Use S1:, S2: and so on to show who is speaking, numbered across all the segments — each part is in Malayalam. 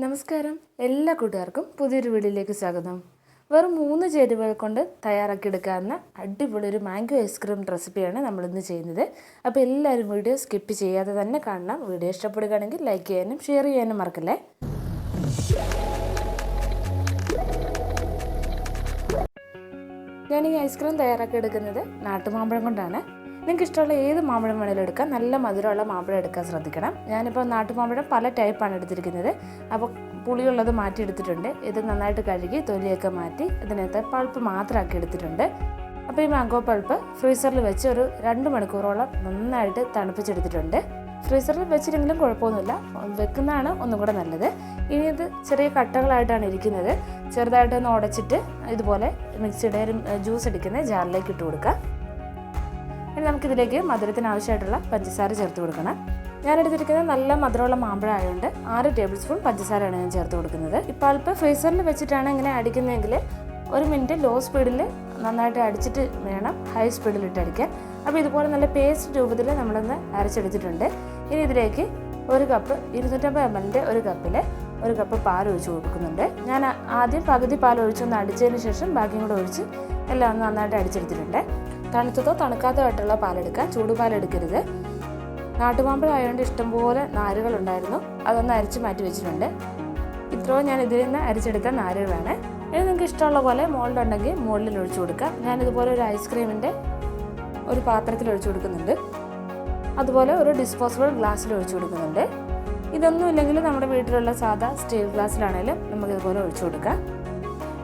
S1: നമസ്കാരം. എല്ലാ കൂട്ടുകാർക്കും പുതിയൊരു വീഡിയോയിലേക്ക് സ്വാഗതം. വെറും മൂന്ന് ചേരുവകൾ കൊണ്ട് തയ്യാറാക്കിയെടുക്കാവുന്ന അടിപൊളി ഒരു മാംഗോ ഐസ്ക്രീം റെസിപ്പിയാണ് നമ്മളിന്ന് ചെയ്യുന്നത്. അപ്പോൾ എല്ലാവരും വീഡിയോ സ്കിപ്പ് ചെയ്യാതെ തന്നെ കാണണം. വീഡിയോ ഇഷ്ടപ്പെടുകയാണെങ്കിൽ ലൈക്ക് ചെയ്യാനും ഷെയർ ചെയ്യാനും മറക്കല്ലേ? ഞാൻ ഈ ഐസ്ക്രീം തയ്യാറാക്കി എടുക്കുന്നത് നാട്ടുമാമ്പഴം കൊണ്ടാണ്. നിങ്ങൾക്ക് ഇഷ്ടമുള്ള ഏത് മാമ്പഴം വേണേലും എടുക്കാം. നല്ല മധുരമുള്ള മാമ്പഴം എടുക്കാൻ ശ്രദ്ധിക്കണം. ഞാനിപ്പോൾ നാട്ടുമാമ്പഴം പല ടൈപ്പാണ് എടുത്തിരിക്കുന്നത്. അപ്പോൾ പുളിയുള്ളത് മാറ്റി എടുത്തിട്ടുണ്ട്. ഇത് നന്നായിട്ട് കഴുകി തൊലിയൊക്കെ മാറ്റി ഇതിനകത്ത് പൾപ്പ് മാത്രമാക്കി എടുത്തിട്ടുണ്ട്. അപ്പോൾ ഈ മാംഗോ പൾപ്പ് ഫ്രീസറിൽ വെച്ച് ഒരു രണ്ട് മണിക്കൂറോളം നന്നായിട്ട് തണുപ്പിച്ചെടുത്തിട്ടുണ്ട്. ഫ്രീസറിൽ വെച്ചില്ലെങ്കിലും കുഴപ്പമൊന്നുമില്ല. വെക്കുന്നതാണ് ഒന്നും കൂടെ നല്ലത്. ഇനി ഇത് ചെറിയ കട്ടകളായിട്ടാണ് ഇരിക്കുന്നത്. ചെറുതായിട്ടൊന്ന് ഉടച്ചിട്ട് ഇതുപോലെ മിക്സിയുടെ ജ്യൂസ് എടുക്കുന്ന ജാറിലേക്ക് ഇട്ട് കൊടുക്കുക. ഇനി നമുക്കിതിലേക്ക് മധുരത്തിന് ആവശ്യമായിട്ടുള്ള പഞ്ചസാര ചേർത്ത് കൊടുക്കണം. ഞാൻ എടുത്തിരിക്കുന്നത് നല്ല മധുരമുള്ള മാമ്പഴം ആയതുകൊണ്ട് ആറ് ടേബിൾ സ്പൂൺ പഞ്ചസാരയാണ് ഞാൻ ചേർത്ത് കൊടുക്കുന്നത്. ഇപ്പോൾ അല്പം ഫ്രീസറിൽ വെച്ചിട്ടാണ് ഇങ്ങനെ അടിക്കുന്നതെങ്കിൽ ഒരു മിനിറ്റ് ലോ സ്പീഡിൽ നന്നായിട്ട് അടിച്ചിട്ട് വേണം ഹൈ സ്പീഡിൽ ഇട്ട് അടിക്കാൻ. അപ്പോൾ ഇതുപോലെ നല്ല പേസ്റ്റ് രൂപത്തിൽ നമ്മളൊന്ന് അരച്ചെടുത്തിട്ടുണ്ട്. ഇനി ഇതിലേക്ക് ഒരു കപ്പ് ഇരുന്നൂറ്റമ്പത് എം എല്ലിന്റെ ഒരു കപ്പിൽ ഒരു കപ്പ് പാൽ ഒഴിച്ച് കൊടുക്കുന്നുണ്ട്. ഞാൻ ആദ്യം പകുതി പാൽ ഒഴിച്ചൊന്ന് അടിച്ചതിന് ശേഷം ബാക്കിയും കൂടെ ഒഴിച്ച് എല്ലാം ഒന്ന് നന്നായിട്ട് അടിച്ചെടുത്തിട്ടുണ്ട്. തണുത്തതോ തണുക്കാത്തോ ആയിട്ടുള്ള പാലെടുക്കുക ചൂടുപാൽ എടുക്കരുത് നാട്ടുമാമ്പഴം ആയതുകൊണ്ട് ഇഷ്ടംപോലെ നാരുകളുണ്ടായിരുന്നു. അതൊന്ന് അരിച്ച് മാറ്റി വെച്ചിട്ടുണ്ട്. ഇത്രയും ഞാൻ ഇതിൽ നിന്ന് അരിച്ചെടുത്ത നാരുകളാണ് ഇനി നിങ്ങൾക്ക് ഇഷ്ടമുള്ള പോലെ മോൾഡ് ഉണ്ടെങ്കിൽ മുകളിൽ ഒഴിച്ചു കൊടുക്കാം. ഞാനിതുപോലെ ഒരു ഐസ്ക്രീമിന്റെ ഒരു പാത്രത്തിൽ ഒഴിച്ചു കൊടുക്കുന്നുണ്ട്. അതുപോലെ ഒരു ഡിസ്പോസിബിൾ ഗ്ലാസ്സിൽ ഒഴിച്ചു കൊടുക്കുന്നുണ്ട്. ഇതൊന്നും ഇല്ലെങ്കിൽ നമ്മുടെ വീട്ടിലുള്ള സാധാ സ്റ്റീൽ ഗ്ലാസ്സിലാണെങ്കിലും നമുക്ക് ഇതുപോലെ ഒഴിച്ചു കൊടുക്കാം.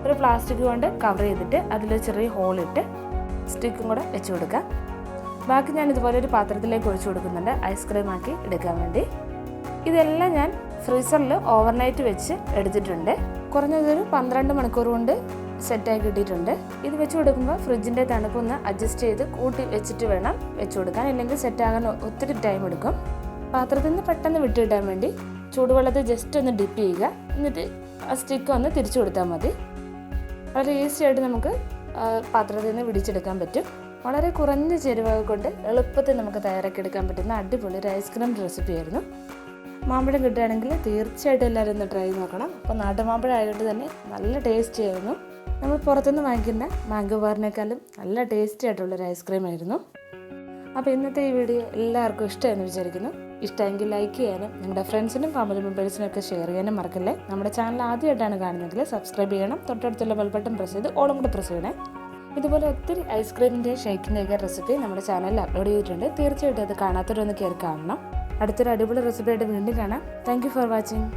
S1: ഒരു പ്ലാസ്റ്റിക് കൊണ്ട് കവർ ചെയ്തിട്ട് അതിൽ ചെറിയ ഹോളിട്ട് സ്റ്റിക്കും കൂടെ വെച്ച് കൊടുക്കാം. ബാക്കി ഞാൻ ഇതുപോലെ ഒരു പാത്രത്തിലേക്ക് ഒഴിച്ചു കൊടുക്കുന്നുണ്ട്. ഐസ്ക്രീം ആക്കി എടുക്കാൻ വേണ്ടി. ഇതെല്ലാം ഞാൻ ഫ്രീസറിൽ ഓവർനൈറ്റ് വെച്ച് എടുത്തിട്ടുണ്ട്. കുറഞ്ഞതൊരു പന്ത്രണ്ട് മണിക്കൂർ കൊണ്ട് സെറ്റായി കിട്ടിയിട്ടുണ്ട്. ഇത് വെച്ച് കൊടുക്കുമ്പോൾ ഫ്രിഡ്ജിന്റെ തണുപ്പൊന്ന് അഡ്ജസ്റ്റ് ചെയ്ത് കൂട്ടി വെച്ചിട്ട് വേണം വെച്ച് കൊടുക്കാൻ. ഇല്ലെങ്കിൽ സെറ്റാകാൻ ഒത്തിരി ടൈം എടുക്കും. പാത്രത്തിൽ നിന്ന് പെട്ടെന്ന് വിട്ടിടാൻ വേണ്ടി ചൂടുവെള്ളത്തിൽ ജസ്റ്റ് ഒന്ന് ഡിപ്പ് ചെയ്യുക. എന്നിട്ട് ആ സ്റ്റിക്ക് ഒന്ന് തിരിച്ചു കൊടുത്താൽ മതി. വളരെ ഈസി ആയിട്ട് നമുക്ക് പാത്രത്തിൽ നിന്ന് പിടിച്ചെടുക്കാൻ പറ്റും. വളരെ കുറഞ്ഞ ചേരുവകൾ കൊണ്ട് എളുപ്പത്തിൽ നമുക്ക് തയ്യാറാക്കി എടുക്കാൻ പറ്റുന്ന അടിപൊളി ഒരു ഐസ്ക്രീം റെസിപ്പി ആയിരുന്നു. മാമ്പഴം കിട്ടുകയാണെങ്കിൽ തീർച്ചയായിട്ടും എല്ലാവരും ഒന്ന് ട്രൈ നോക്കണം. അപ്പോൾ നാട്ടുമാമ്പഴം ആയതുകൊണ്ട് തന്നെ നല്ല ടേസ്റ്റി ആയിരുന്നു. നമ്മൾ പുറത്തുനിന്ന് വാങ്ങിക്കുന്ന മാംഗോ ബാറിനേക്കാളും നല്ല ടേസ്റ്റി ആയിട്ടുള്ളൊരു ഐസ്ക്രീം ആയിരുന്നു. അപ്പോൾ ഇന്നത്തെ ഈ വീഡിയോ എല്ലാവർക്കും ഇഷ്ടമെന്ന് വിചാരിക്കുന്നു. ഇഷ്ടമെങ്കിൽ ലൈക്ക് ചെയ്യാനും നിങ്ങളുടെ ഫ്രണ്ട്സിനും ഫാമിലി മെമ്പേഴ്സിനും ഒക്കെ ഷെയർ ചെയ്യാനും മറക്കല്ലേ? നമ്മുടെ ചാനൽ ആദ്യമായിട്ടാണ് കാണുന്നതെങ്കിൽ സബ്സ്ക്രൈബ് ചെയ്യണം. തൊട്ടടുത്തുള്ള ബെൽ ബട്ടൺ പ്രസ് ചെയ്ത് ഓളം കൂടെ പ്രസ് ചെയ്യണേ. ഇതുപോലെ ഒത്തിരി ഐസ്ക്രീമിന്റെ ഷേക്കിന്റെയൊക്കെ റെസിപ്പി നമ്മുടെ ചാനലിൽ അപ്ലോഡ് ചെയ്തിട്ടുണ്ട്. തീർച്ചയായിട്ടും അത് കാണാത്തവരൊന്ന് കയറി കാണണം. അടുത്തൊരു അടിപൊളി റെസിപ്പിയായിട്ട് വീണ്ടും കാണാം. Thank for watching